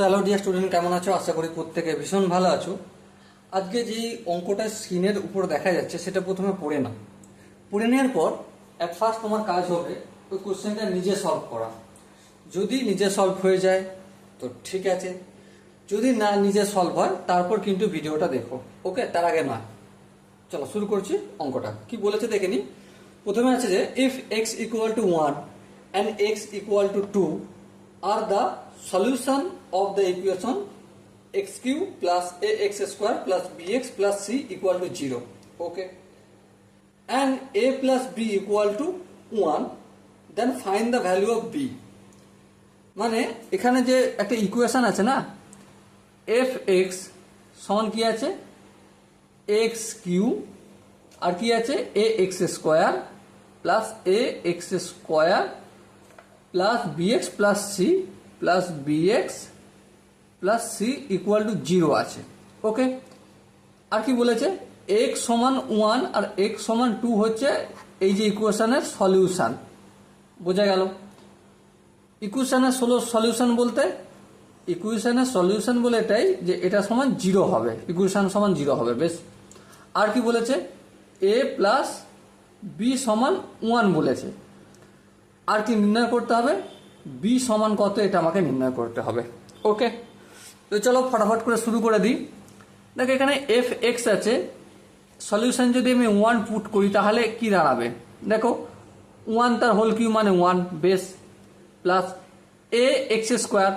So hello dear student কেমন আছো? আশা করি প্রত্যেকে ভীষণ ভালো আছো। আজকে যে অঙ্কটা স্ক্রিনের উপর দেখা যাচ্ছে, সেটা প্রথমে পড়ে নাও। পড়ে নেওয়ার পর অ্যাট ফার্স্ট তোমার কাজ হবে ওই কোশ্চেনটা নিজে সলভ করা। যদি নিজে সলভ হয়ে যায়, তো ঠিক আছে। যদি না নিজে সলভ হয়, তারপর কিন্তু ভিডিওটা দেখো। ওকে তার আগে নয় চলো, শুরু করছি অঙ্কটা। কি বলেছে দেখে নি? প্রথমে আছে যে if x equal to one and x equal to two two the the equation x q plus a x square plus b x plus c equal to zero. Okay? And a plus b equal to one, then find the value of b. মানে এখানে যে একটা equation আছে না, F x সমান কি আছে? X Q, আর কি আছে? A x square plus a x square plus b x plus c plus b x plus c equal to zero আছে। ওকে আর কি বলেছে? এক্স সমান ওয়ান আর এক্স সমান টু হচ্ছে এই যে ইকুয়েশনের সলিউশন বোঝা গেল? ইকুয়েশনের সলিউশন বলতে ইকুয়েশনের সলিউশন বলে এটাই যে এটা সমান জিরো হবে। ইকুয়েশন সমান জিরো হবে, বেশ। আর কি বলেছে? এ প্লাস বি সমান ওয়ান বলেছে। আর কি নির্ণয় করতে হবে? বি সমান কত এটা আমাকে নির্ণয় করতে হবে। ওকে তো চলো ফটাফট করে শুরু করে দিই। দেখো, এখানে এফ এক্স আছে। সলিউশন যদি আমি ওয়ান পুট করি, তাহলে কি দাঁড়াবে? দেখো ওয়ান তার হোল কিউ মানে one base plus a x square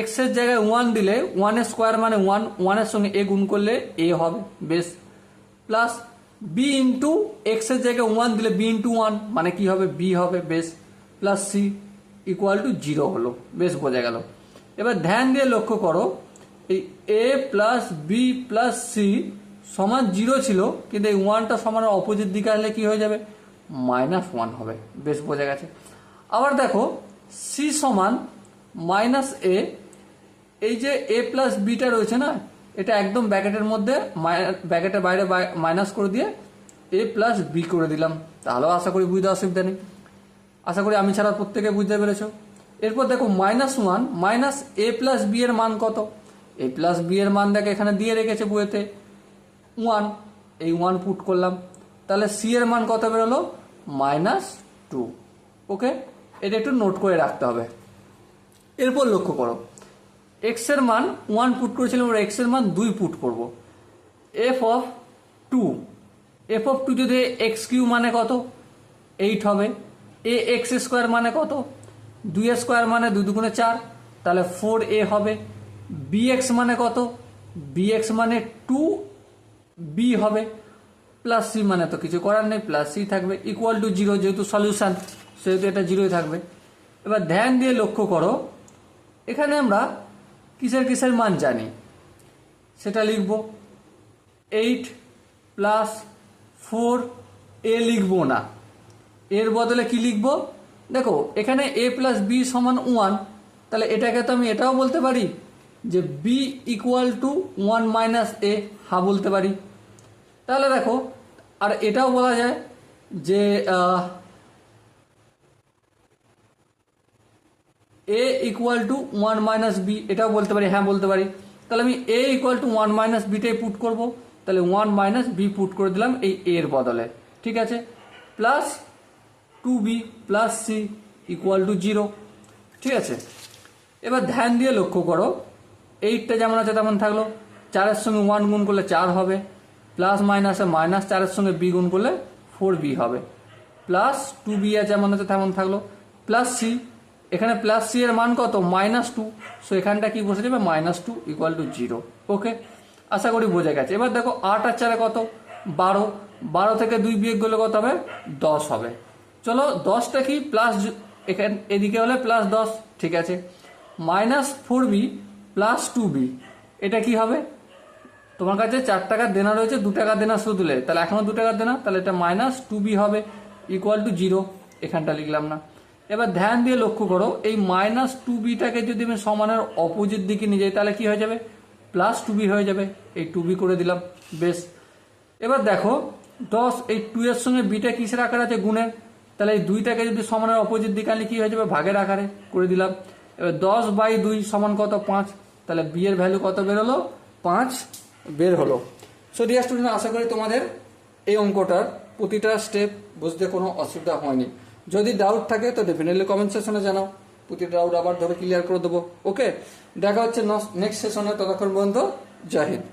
এক্সের জায়গায় ওয়ান দিলে ওয়ানের স্কোয়ার মানে ওয়ান ওয়ানের সঙ্গে এ গুণ করলে এ হবে বেস প্লাস বি ইন্টু এক্সের জায়গায় ওয়ান দিলে বি ইন্টু ওয়ান মানে কি হবে? বি হবে base plus c equal to zero হলো। বেশ বোঝা গেল। এবার ধ্যান দিয়ে লক্ষ্য করো, এই A plus B plus C সমান জিরো ছিল, কিন্তু এই ওয়ানটা সমানের অপোজিট দিকে আসলে কি হয়ে যাবে? মাইনাস ওয়ান হবে। বেশ বোঝা গেছে। আবার দেখো সি সমান মাইনাস এ এই যে এ প্লাস বিটা রয়েছে না, এটা একদম ব্যাকেটের মধ্যে ব্যাকেটের বাইরে মাইনাস করে দিয়ে এ প্লাস বি করে দিলাম। তাহলেও আশা করি বুঝতে অসুবিধা নেই। আশা করি আমি ছাড়া প্রত্যেকে বুঝতে পেরেছ। এরপর দেখো minus one minus A plus B এর মান কত? এ প্লাস বি এর মান দেখে এখানে দিয়ে রেখেছে বইয়েতে ওয়ান এই ওয়ান পুট করলাম। তাহলে সি এর মান কত বেরোলো? মাইনাস টু ওকে এটা একটু নোট করে রাখতে হবে। এরপর লক্ষ্য করো। এক্সের মান ওয়ান পুট করেছিলাম আমরা এক্সের মান দুই পুট করব। F of two F of two যদি এক্স কিউ মানে কত? এইট হবে। এ এক্স স্কোয়ার মানে কত? দুই স্কোয়ার মানে দুই দুগুণে চার, তাহলে ফোর এ হবে। বি এক্স মানে কত? বি এক্স মানে টু, বি হবে। প্লাস সি মানে তো কিছু করার নেই, প্লাস সি থাকবে ইকুয়াল টু জিরো যেহেতু সলিউশন সেহেতু এটা জিরোই থাকবে। এবার ধ্যান দিয়ে লক্ষ্য করো। এখানে আমরা কিসের কিসের মান জানি? সেটা লিখব। এইট প্লাস ফোর এ লিখব না। এর বদলে কি লিখব? দেখো, এখানে এ প্লাস বি সমান ওয়ান তাহলে এটাকে তো আমি এটাও বলতে পারি যে B equal to one minus A হা বলতে পারি। তাহলে দেখো, আর এটাও বলা যায় যে A equal to one minus B এটাও বলতে পারি হ্যাঁ বলতে পারি। তাহলে আমি A equal to one minus বিটাই put করব। তাহলে ওয়ান মাইনাস বি পুট করে দিলাম এই এর বদলে। ঠিক আছে? Plus two B plus C equal to zero ঠিক আছে? এবার ধ্যান দিয়ে লক্ষ্য করো। এইটটা যেমন আছে তেমন থাকল। চারের সঙ্গে ওয়ান গুণ করলে চার হবে। প্লাস মাইনাসে মাইনাস চারের সঙ্গে বি গুণ করলে ফোর বি হবে। প্লাস টু বি আছে যেমন আছে তেমন থাকল। প্লাস সি এখানে প্লাস সি এর মান কত? মাইনাস টু সো এখানটা কি বসে যাবে? Minus two equal to zero okay আশা করি বোঝা গেছে। এবার দেখো, আট আর চারে কত? বারো। বারো থেকে দুই বিয়োগ করলে কত হবে? দশ হবে। চলো দশটা কি? প্লাস এখানে এদিকে হলে প্লাস দশ, ঠিক আছে। Minus four B plus two B এটা কি হবে? তোমার কাছে চার টাকার দেনা রয়েছে, দু টাকার দেনা শুধু তুলে তাহলে এখনও দু টাকার দেনা, তাহলে এটা মাইনাস টু বি হবে ইকুয়াল টু জিরো এখানটা লিখলাম না। এবার ধ্যান দিয়ে লক্ষ্য করো, এই মাইনাস টু বিটাকে যদি আমি সমানের অপোজিট দিকে নিয়ে যাই, তাহলে কি হয়ে যাবে? প্লাস টু বি হয়ে যাবে, এই টু বি করে দিলাম, বেশ। এবার দেখো, দশ, এই টু এর সঙ্গে বিটা কিসের আকার আছে? গুণের। তাহলে এই দুইটাকে যদি সমানের অপোজিট দিকে আনলে কি হয়ে যাবে? ভাগের আকারে করে দিলাম। এবার দশ বাই দুই সমান কত? পাঁচ। তাহলে বি এর ভ্যালু কত বের হলো? পাঁচ বের হলো। সো ডিয়ার স্টুডেন্ট আশা করি তোমাদের এই অঙ্কটার প্রতিটা স্টেপ বুঝতে কোনো অসুবিধা হয়নি। যদি ডাউট থাকে, তো ডেফিনেটলি কমেন্ট সেশনে জানাও। প্রতিটা ডাউট আবার ধরে ক্লিয়ার করে দেবো। ওকে দেখা হচ্ছে নেক্সট সেশনে ততক্ষণ পর্যন্ত, জয় হিন্দ।